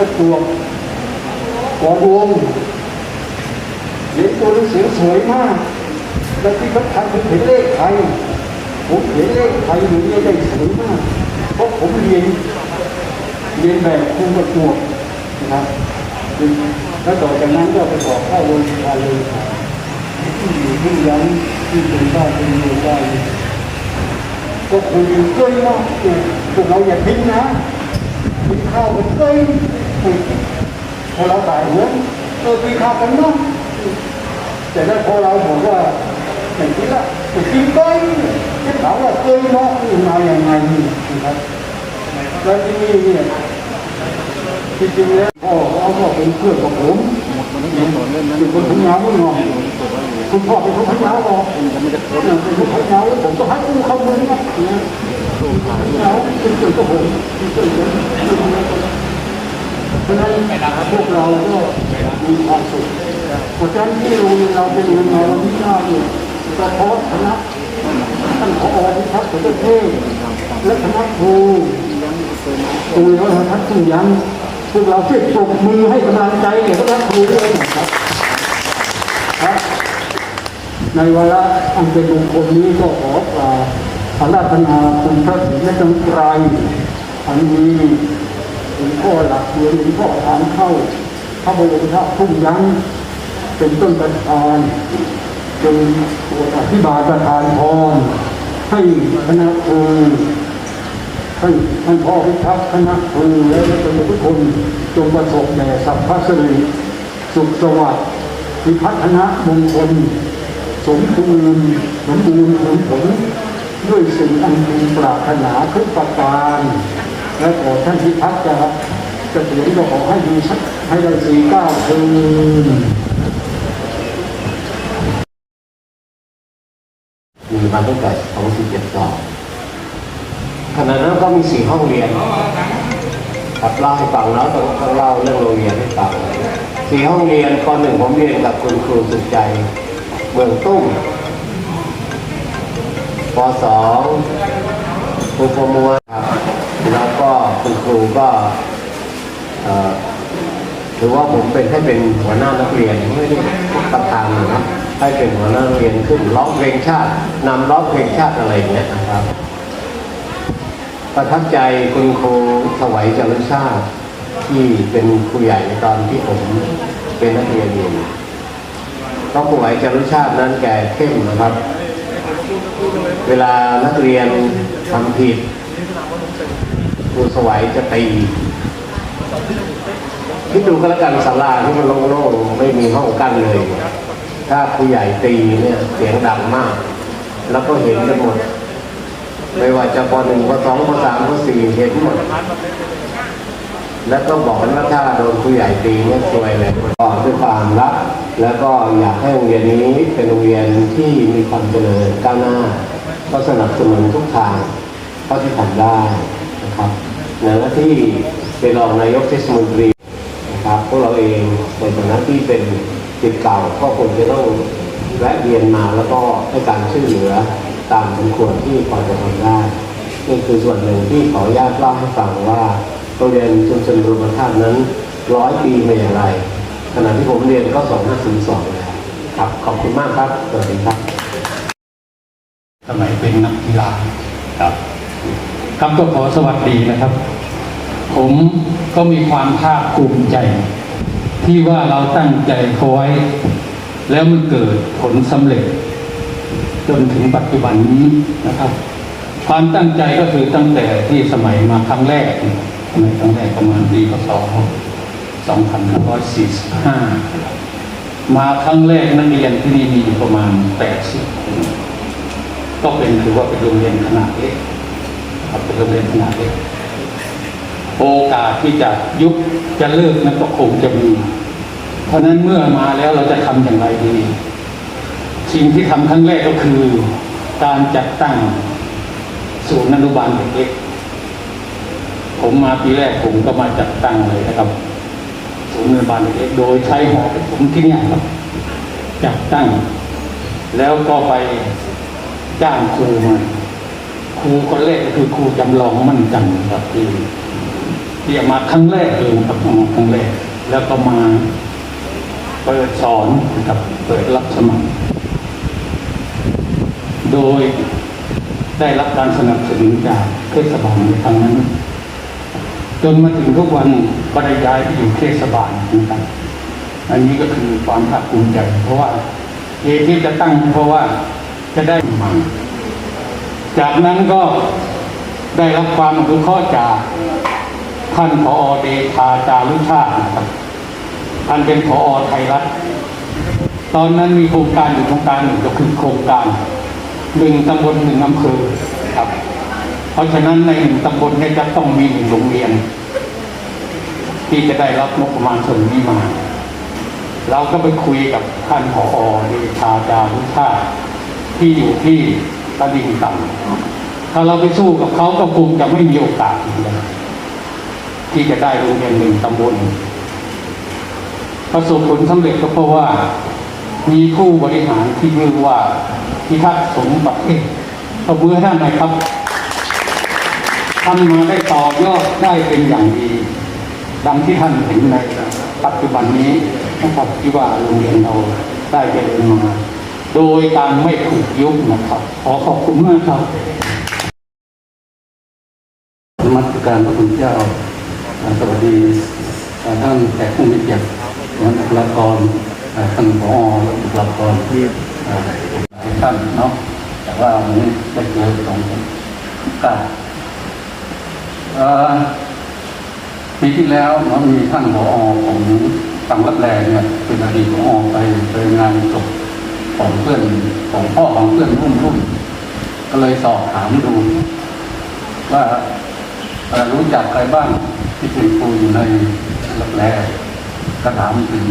รูประจวบกอดวงเขียนตัวหนังสือสวยมาก และที่สำคัญคือเห็นเลขไทยผมเห็นเลขไทยอยู่นี่ยได้สวยมาก เพราะผมเรียนเรียนแบบครูประจวบนะครับแล้วต่อจากนั้นก็ไปสอบเข้าโรงเรียนเลยที่อยู่ที่ยันที่เป็นบ้านเป็นเมืองได้ก็คุยกันเกยว่าพวกเราอย่าทิ้งนะกินข้าวกันเกย พอเราตายหัวเออกินข้าวกันเนาะแต่แล้วพอเราบอกว่าไม่กินละไม่กินเก้ยจะถามว่าเก้ยเนาะมาอย่างไงนะครับแล้วที่นี่เนี่ยจริงๆแล้วพ่อเขาก็เป็นเพื่อนกับผมเป็นคนทำงานไม่งอคุณพ่อเป็นคนทำงานออกเป็นคนทำงานผมต้องให้กู้เข้ามือนะแล้วเป็นเพื่อนกับผมเป็นเพื่อนกันเพ ราะฉะนั้นพวกเราก็มีความสุขเพราะฉะนั้นที่โรงเรียนเราเป็นโรงเรียนเราวิชาเนี่ยก็เพราะคณะท่านผอพิทักษ์ประเทศและคณะครูตูนแล้วทักทุกยันพวกเราช่วยปรบมือให้กำลังใจแก่พระครูด้วยนะครับครับ ในวาระอันเป็นมงคลนี้ก็ขอกราบอาราธนาคุณพระศรีและจังไกรอันนี้ เป็นพ่อหลักเมืองเป็นพ่อทางเข้าพระบรมธาตุทุ่งยันเป็นต้นประธานจนตัวอธิบายประธานพรให้คณะครูท่านท่านพ่อพิทักษ์คณะครูและเป็นทุกคนจงประสบแด่สัพพสิริสุขสวัสดิ์พิพัฒนะมงคลสมบูรณ์สมบูรณ์ผลผลด้วยสิ่งอันพึงปรารถนาทุกประการ และขอท่านพิทักษ์จะจะเสียงก็ขอให้ดีสักให้ได้สี่เก้าคืนมีมาตั้งแต่27ต่อขณะนั้นก็มีสี่ห้องเรียนครับเล่าให้ฟังแล้วต้องต้องเล่าเรื่องโรงเรียนให้ฟังสี่ห้องเรียนปหนึ่งผมเรียนกับคุณครูสุดใจเมืองตุ้มปสอง รูประมวลครับแล้วก็คุณครูก็ถือว่าผมเป็นให้เป็นหัวหน้านักเรียนไม่ได้ประธานนะให้เป็นหัวหน้านักเรียนขึ้นร้องเพลงชาตินำร้องเพลงชาติอะไรอย่างเงี้ยนะครับ ประทับใจคุณครูถวายจรุชาติที่เป็นครูใหญ่ในตอนที่ผมเป็นนักเรียนอยู่เพราะครูไหวจรุชาตินั้นแก่เข้มนะครับ เวลานักเรียน ทำผิดครูสวัยจะตีคิดดูก็แล้วกันศาลาที่มันโล่งๆไม่มีห้องกั้นเลย ถ้าผู้ใหญ่ตีเนี่ยเสียงดังมาก แล้วก็เห็นกันหมด ไม่ว่าจะปหนึ่งปสองปสามปสี่เห็นหมด แล้วก็บอกว่าถ้าโดนผู้ใหญ่ตีเนี่ยซวยเลยก็ด้วยความรัก แล้วก็อยากให้โรงเรียนนี้เป็นโรงเรียนที่มีความเจริญก้าวหน้า ก็สนับสนุนทุกทาง เท่าที่ทำได้นะครับในหน้าที่เป็นรองนายกเทศมนตรีนะครับพวกเราเองในฐานะที่เป็นจิตเก่าก็ควรจะต้องแวะเวียนมาแล้วก็ให้การช่วยเหลือตามสมควรที่พอจะทำได้นี่คือส่วนหนึ่งที่ขออนุญาตเล่าให้ฟังว่าโรงเรียนชุมชนรวมธาตุนั้นร้อยปีมาอย่างไรขณะที่ผมเรียนก็สองห้าศูนย์สองแล้วครับ ขอบคุณมากครับสวัสดีครับ สมัยเป็นนักกีฬาครับ ครับก็ขอสวัสดีนะครับ ผมก็มีความภาคภูมิใจ ที่ว่าเราตั้งใจเขาไว้ แล้วมันเกิดผลสำเร็จ จนถึงปัจจุบันนี้นะครับ ความตั้งใจก็คือตั้งแต่ที่สมัยมาครั้งแรกสมัยครั้งแรกประมาณปีพศ2545 มาครั้งแรกนักเรียนที่นี่มีประมาณ 80คนก็เป็นถือว่าเป็นโรงเรียนขนาดเล็ก ครับเป็นโรงเรียนขนาดเล็กโอกาสที่จะยุบจะเลิกนั้นก็คงจะมี เพราะนั้นเมื่อมาแล้วเราจะทำอย่างไรดี สิ่งที่ทำครั้งแรกก็คือ การจัดตั้งศูนย์อนุบาลเด็กเล็กผมมาปีแรกผมก็มาจัดตั้งเลยนะครับศูนย์อนุบาลเด็กเล็กโดยใช้หอประชุมที่เนี่ยครับ จัดตั้ง แล้วก็ไปจ้างครูมา ครูคนแรกก็คือครูจำลองมั่นจันทร์ครับที่ที่มาครั้งแรกเลยครับมาครั้งแรก แล้วก็มาเปิดสอนนะครับเปิดรับสมัคร โดยได้รับการสนับสนุนจากเทศบาลในครั้งนั้น จนมาถึงทุกวันบรรยายไปอยู่เทศบาลนะครับอันนี้ก็คือความภาคภูมิใจเพราะว่าเหตุที่จะตั้งเพราะว่าจะได้มา จากนั้นก็ได้รับความอนุเคราะห์จากท่านผอเดชาจารุชาตินะครับท่านเป็นผอไทยรัฐ ตอนนั้นมีโครงการอยู่โครงการหนึ่งก็คือโครงการหนึ่งตำบลหนึ่งอำเภอครับ เพราะฉะนั้นในหนึ่งตำบลเนี่ยจะต้องมีหนึ่งโรงเรียน ที่จะได้รับงบประมาณส่วนนี้มา เราก็ไปคุยกับท่านผอเดชาจารุชาติที่อยู่ที่ ตลิ่งต่ำถ้าเราไปสู้กับเขาก็คงจะไม่มีโอกาสที่จะได้โรงเรียนหนึ่งตำบลประสบผลสำเร็จก็เพราะว่า มีผู้บริหารที่ชื่อว่าพิทักษ์สมบัติเอกขอบมือท่านหน่อยครับท่านมาได้ต่อยอดได้เป็นอย่างดี ดังที่ท่านเห็นในปัจจุบันนี้นะครับที่ว่าโรงเรียนเราได้เจริญมา โดยการไม่ถูกยุบนะครับ ขอขอบคุณมากครับนมัสการพระคุณเจ้าอ่าสวัสดีอ่าท่านแขกผู้มีเกียรติและบุคลากรอ่าท่านผอและบุคลากรที่อ่าหลายท่านเนาะแต่ว่าวันนี้ได้เจอสองคนก็เอ่อปีที่แล้วเนาะมีท่านผอของตังรับแลเนี่ยเป็นอดีตผอไปไปงานศพ ของเพื่อนของพ่อของเพื่อนรุ่นรุ่นก็เลยสอบถามดู ว่ารู้จักใครบ้างที่เป็นครูอยู่ในรับแลก็ถามถึง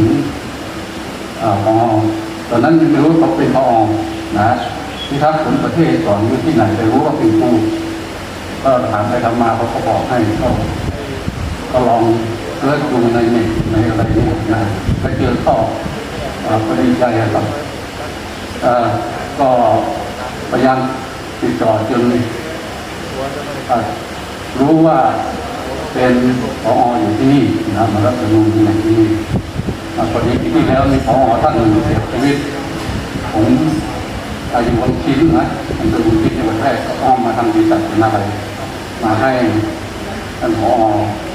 อ่อตอนนั้นยังไม่รู้เขาเป็นผอนะที่ทักษ์ผลประเทศสอนอยู่ที่ไหนแต่รู้ว่าเป็นครูก็ถามไปทำมาเขาก็บอกให้เขาก็ลองเลือกดูในในอะไรนี่นะไปเจอข้อเอ่อปริญญาครับเอ่อ ก็พยายามติดต่อจนรู้ว่าเป็นพออยู่ที่นี่นะมารับสนุนที่ไหนที่นี่มาพอดีปีที่แล้วมีพอท่านหนึ่งเสียชีวิต ผมอายุวันชิ้นนะมันเป็นวันชิ้นในวันแรกก็อ้อมมาทางบริษัทเป็นอะไรมาให้ท่านผอ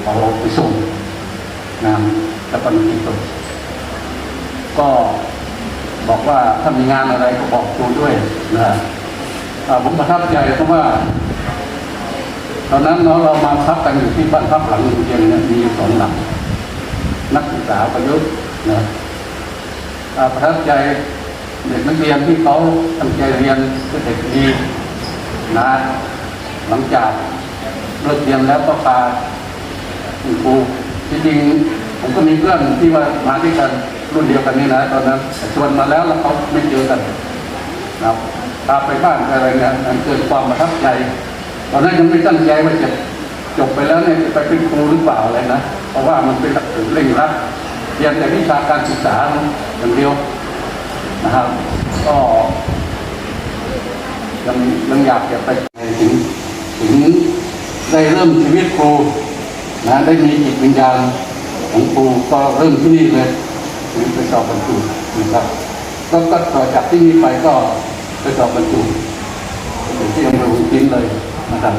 เอาไปส่งงานและปฏิบัติก็ บอกว่าถ้ามีงานอะไรก็บอกครูด้วยนะผมประทับใจเพราะว่า ตอนนั้นเนาเรามาพักกันอยู่ที่บ้านพักหลังโรงเรียนเนี่ยมีสองหลังนักศึกษาประยุทธ์นะประทับใจเด็กนักเรียนที่เขาตั้งใจเรียนเป็นเด็กดีนะหลังจากเลิกเรียนแล้วก็พาคุณครูจริงๆผมก็มีเพื่อนที่ว่ามาด้วยกัน รุ่นเดียวกันนี่นะตอนนั้นชวนมาแล้วแล้วเขาไม่เจอกันนะครับพาไปบ้านอะไรเนี่ยมันเกิดความประทับใจ ตอนนั้นยังไม่ตั้งใจว่าจะจบไปแล้วเนี่ยจะไปเป็นครูหรือเปล่าอะไรนะ เพราะว่ามันเป็นหลักสูตรเร่งรัดเรียนแต่วิชาการศึกษาอย่างเดียวนะครับ ก็ยังยังอยากจะไปถึงถึงได้เริ่มชีวิตครูนะได้มีจิตวิญญาณของครูก็เริ่มที่นี่เลย ถึงไปสอบบรรจุนะครับก็ก็ต่อจากที่นี่ไปก็ไปสอบบรรจุเป็นที่อำเภอหุนพินเลยนะครับ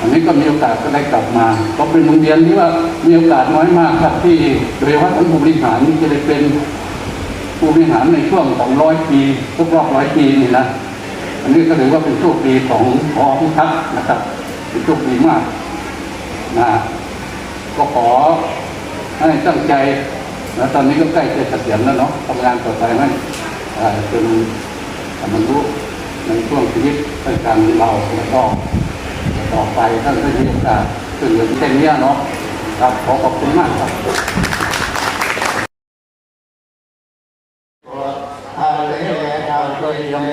อันนี้ก็มีโอกาสก็ได้กลับมาก็เป็นโรงเรียนที่ว่ามีโอกาสน้อยมากครับที่โดยเฉพาะทั้งผู้บริหารนี่จะได้เป็นผู้บริหารในช่วงของร้อยปีทุกรอบร้อยปีนี่นะอันนี้ก็ถือว่าเป็นโชคดีของพอพิทักษ์นะครับเป็นโชคดีมากนะก็ขอให้ตั้งใจ นะตอนนี้ก็ใกล้จะเกษียณแล้วเนาะทำงานต่อไปให้อ่าจนบรรลุในช่วงชีวิตราชการเราแล้วก็ต่อไปท่านก็มีโอกาสถึงเหลือแค่นี้เนาะครับขอขอบคุณมากครับอาเลเลนาโดยเม